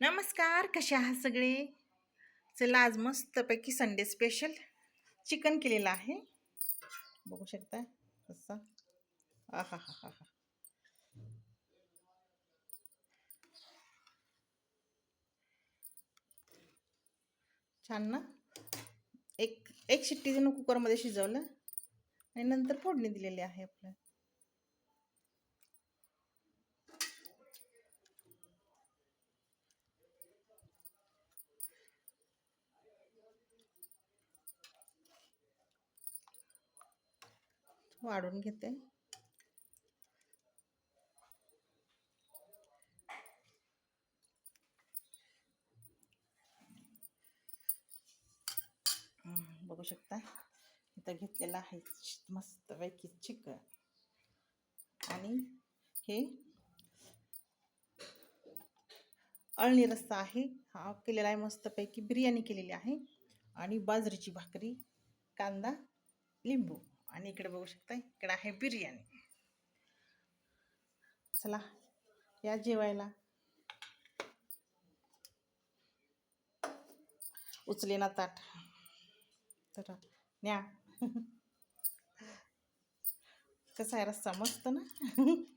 नमस्कार कसे आहात सगळे? चला आज मस्तपैकी संडे स्पेशल चिकन केलेलं आहे. बघू शकता? कसा? हा हा हा हा छान ना? एक एक शिट्टी जण कुकरमध्ये शिजवलं आणि नंतर फोडणी दिलेली आहे आपलं वाढून घेते. बघू शकता. इथं घेतलेलं आहे मस्तपैकी चिकन. आणि हे अळणी रस्सा आहे. हा केलेला आहे मस्तपैकी. बिर्याणी केलेली आहे. आणि बाजरीची भाकरी कांदा लिंबू. आणि इकडे बघू शकता इकडे आहे बिर्याणी. चला या जेवायला. उचले ना ताट. तर न्या. कसा आहे रस्ता मस्त ना?